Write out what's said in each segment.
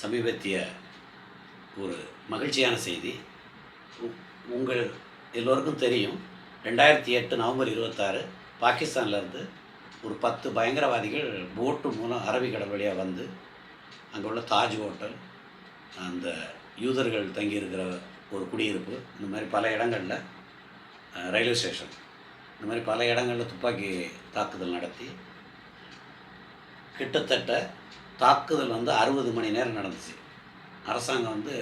சமீபத்திய ஒரு மகிழ்ச்சியான செய்தி. உ- உங்கள் எல்லோருக்கும் தெரியும் ரெண்டாயிரத்தி எட்டு நவம்பர் இருபத்தாறு பாகிஸ்தான்லேருந்து ஒரு பத்து பயங்கரவாதிகள் போட்டு மூலம் அரபிக்கடல் வழியாக வந்து அங்கே உள்ள தாஜ் ஹோட்டல் அந்த யூதர்கள் தங்கியிருக்கிற ஒரு குடியிருப்பு இந்த மாதிரி பல இடங்களில் ரயில்வே ஸ்டேஷன் இந்த மாதிரி பல இடங்களில் துப்பாக்கி தாக்குதல் நடத்தி கிட்டத்தட்ட தாக்குதல் வந்து அறுபது மணி நேரம் நடந்துச்சு. அரசாங்கம் வந்து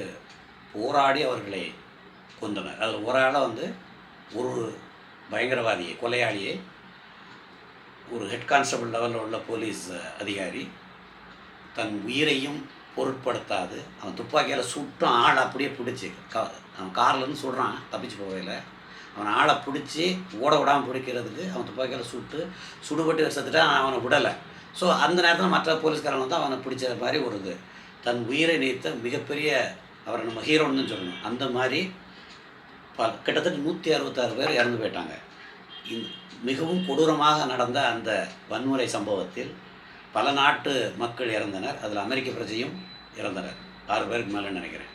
போராடி அவர்களை கொண்டனர் அதில் ஒரு ஆளை வந்து ஒரு பயங்கரவாதியை கொலையாளியை ஒரு ஹெட் கான்ஸ்டபிள் லெவலில் உள்ள போலீஸ் அதிகாரி தன் உயிரையும் பொருட்படுத்தாது அவன் துப்பாக்கியால் சுட்டு ஆளை அப்படியே பிடிச்சி கா அவன் கார்லேருந்து சுடுறான் தப்பிச்சு போகையில். அவன் ஆளை பிடிச்சி ஓட விடாமல் பிடிக்கிறதுக்கு அவன் துப்பாக்கியால் சுட்டு சுடுபட்டு செத்துட்டான் அவனை விடலை. ஸோ அந்த நேரத்தில் மற்ற போலீஸ்காரங்க வந்து அவனை பிடிச்ச மாதிரி ஒரு இது தன் உயிரை நீத்த மிகப்பெரிய அவரை நம்ம ஹீரோன்னு சொல்லணும். அந்த மாதிரி ப கிட்டத்தட்ட நூற்றி அறுபத்தாறு பேர் இறந்து போயிட்டாங்க. இந் மிகவும் கொடூரமாக நடந்த அந்த வன்முறை சம்பவத்தில் பல நாட்டு மக்கள் இறந்தனர். அதில் அமெரிக்க பிரஜையும் இறந்தனர். ஆறு பேருக்கு மேலே நினைக்கிறேன்.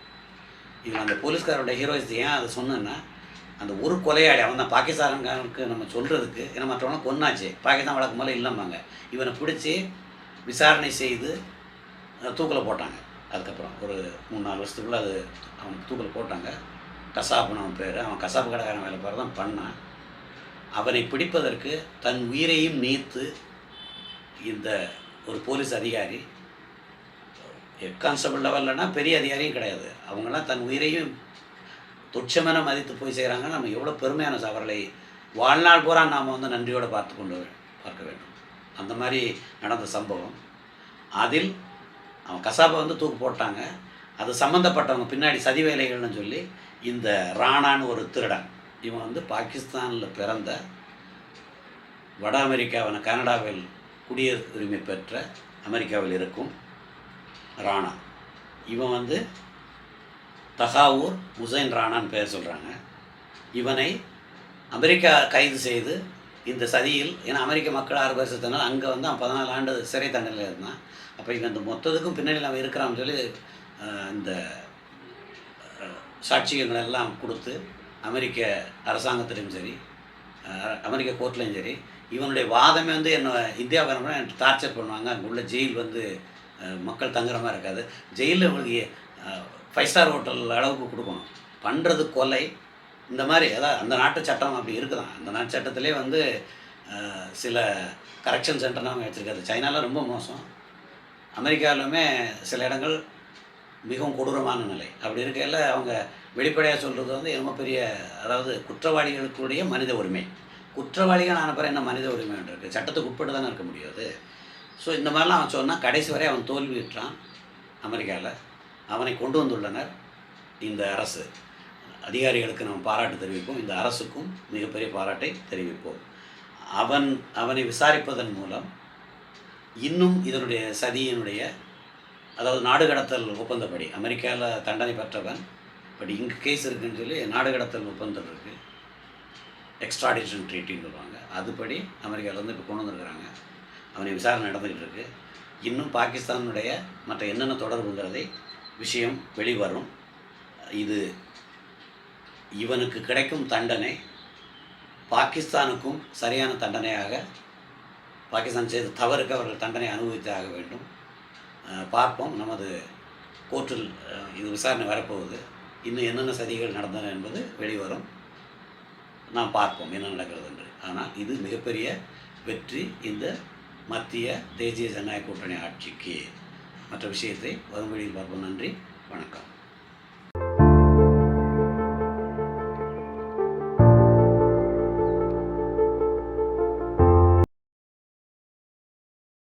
இதில் அந்த போலீஸ்காரோட ஹீரோயிஸ் ஏன் அதை சொன்னேன்னா அந்த ஒரு கொலையாளி அவன் தான் பாகிஸ்தானுக்கு நம்ம சொல்கிறதுக்கு ஏன்னா மற்றவங்க கொன்னாச்சு. பாகிஸ்தான் வழக்கு மேலே இல்லைம்பாங்க. இவனை பிடிச்சி விசாரணை செய்து தூக்கில் போட்டாங்க. அதுக்கப்புறம் ஒரு மூணு நாலு வருஷத்துக்குள்ளே அது அவன் தூக்கில் போட்டாங்க. கசாப்புன்னு அவன் பேர். அவன் கசாப்பு கடைக்காரன் வேலை பேர் தான் பண்ணான். அவனை பிடிப்பதற்கு தன் உயிரையும் நீத்து இந்த ஒரு போலீஸ் அதிகாரி ஹெட் கான்ஸ்டபிள் லெவல்லனா பெரிய அதிகாரியும் கிடையாது. அவங்களாம் தன் உயிரையும் துச்சமென மதித்து போய் செய்கிறாங்க நம்ம எவ்வளோ பெருமையான ச- அவர்களை வாழ்நாள் பூரா நாம் வந்து நன்றியோடு பார்த்து கொண்டு பார்க்க வேண்டும். அந்த மாதிரி நடந்த சம்பவம். அதில் அவன் கசாப்பை வந்து தூக்கு போட்டாங்க. அது சம்மந்தப்பட்டவங்க பின்னாடி சதி வேலைகள்னு சொல்லி இந்த ராணான்னு ஒரு திருடன் இவன் வந்து பாகிஸ்தானில் பிறந்த வட அமெரிக்காவான கனடாவில் குடியுரிமை பெற்ற அமெரிக்காவில் இருக்கும் ராணா. இவன் வந்து தகாவூர் உசைன் ராணான்னு பேர் சொல்கிறாங்க இவனை அமெரிக்கா கைது செய்து இந்த சதியில் ஏன்னா அமெரிக்க மக்கள் ஆறு அங்கே வந்து அவன் பதினாலு ஆண்டு சிறை தண்டனையில் இருந்தான். அப்போ இவன் இந்த மொத்தத்துக்கும் பின்னணியில் அவன் இருக்கிறான்னு சொல்லி இந்த சாட்சியங்கள் எல்லாம் கொடுத்து அமெரிக்க அரசாங்கத்திலையும் சரி அமெரிக்க கோர்ட்லேயும் சரி இவனுடைய வாதமே வந்து என்ன இந்தியாவுக்காரங்க எனக்கு டார்ச்சர் பண்ணுவாங்க. அங்கே உள்ள ஜெயில் வந்து மக்கள் தங்குற மாதிரி இருக்காது. ஜெயிலில் இவங்களுக்கு ஃபைவ் ஸ்டார் ஹோட்டல் அளவுக்கு கொடுக்கணும். பண்ணுறது கொலை. இந்த மாதிரி அதாவது அந்த நாட்டு சட்டம் அப்படி இருக்குதான். அந்த நாட்டு சட்டத்திலே வந்து சில கரெக்ஷன் சென்டர்லாம் அவங்க வச்சுருக்காது ரொம்ப மோசம். அமெரிக்காவிலுமே சில இடங்கள் மிகவும் கொடூரமான நிலை. அப்படி இருக்கையில் அவங்க வெளிப்படையாக சொல்கிறது வந்து ரொம்ப பெரிய அதாவது குற்றவாளிகளுக்குடைய மனித உரிமை. குற்றவாளிகள் ஆன என்ன மனித உரிமை இருக்குது சட்டத்துக்கு உட்பட்டு தானே இருக்க முடியாது. ஸோ இந்த மாதிரிலாம் அவன் சொன்னால் கடைசி வரை அவன் தோல்வி விட்டுறான் அமெரிக்காவில் அவனை கொண்டு வந்துள்ளனர் இந்த அரசு. அதிகாரிகளுக்கு நாம் பாராட்டு தெரிவிப்போம். இந்த அரசுக்கும் மிகப்பெரிய பாராட்டை தெரிவிப்போம். அவன் அவனை விசாரிப்பதன் மூலம் இன்னும் இதனுடைய சதியினுடைய அதாவது நாடு கடத்தல் ஒப்பந்தப்படி அமெரிக்காவில் தண்டனை பெற்றவன் பட் இங்கே கேஸ் இருக்குன்னு சொல்லி நாடு கடத்தல் ஒப்பந்தம் இருக்குது எக்ஸ்ட்ராடிஷன் ட்ரீட்டின்னு சொல்லுவாங்க. அதுபடி அமெரிக்காவிலேருந்து இப்போ கொண்டு வந்திருக்கிறாங்க. அவனை விசாரணை நடந்துக்கிட்டு இருக்குது இன்னும் பாகிஸ்தானுடைய மற்ற என்னென்ன தொடர்புங்கிறதை விஷயம் வெளிவரும். இது இவனுக்கு கிடைக்கும் தண்டனை பாகிஸ்தானுக்கும் சரியான தண்டனையாக பாகிஸ்தான் செய்த தவறுக்கு அவர்கள் தண்டனை அனுபவித்தே ஆக வேண்டும் பார்ப்போம். நமது கோர்ட்டில் இது விசாரணை வரப்போகுது. இன்னும் என்னென்ன சதிகள் நடந்தன என்பது வெளிவரும். நாம் பார்ப்போம் என்ன நடக்கிறது என்று. ஆனால் இது மிகப்பெரிய வெற்றி இந்த மத்திய தேசிய ஜனநாயக கூட்டணி ஆட்சிக்கு. மற்ற விஷயத்தை வரும் வழியில் பார்ப்போம். நன்றி. வணக்கம்.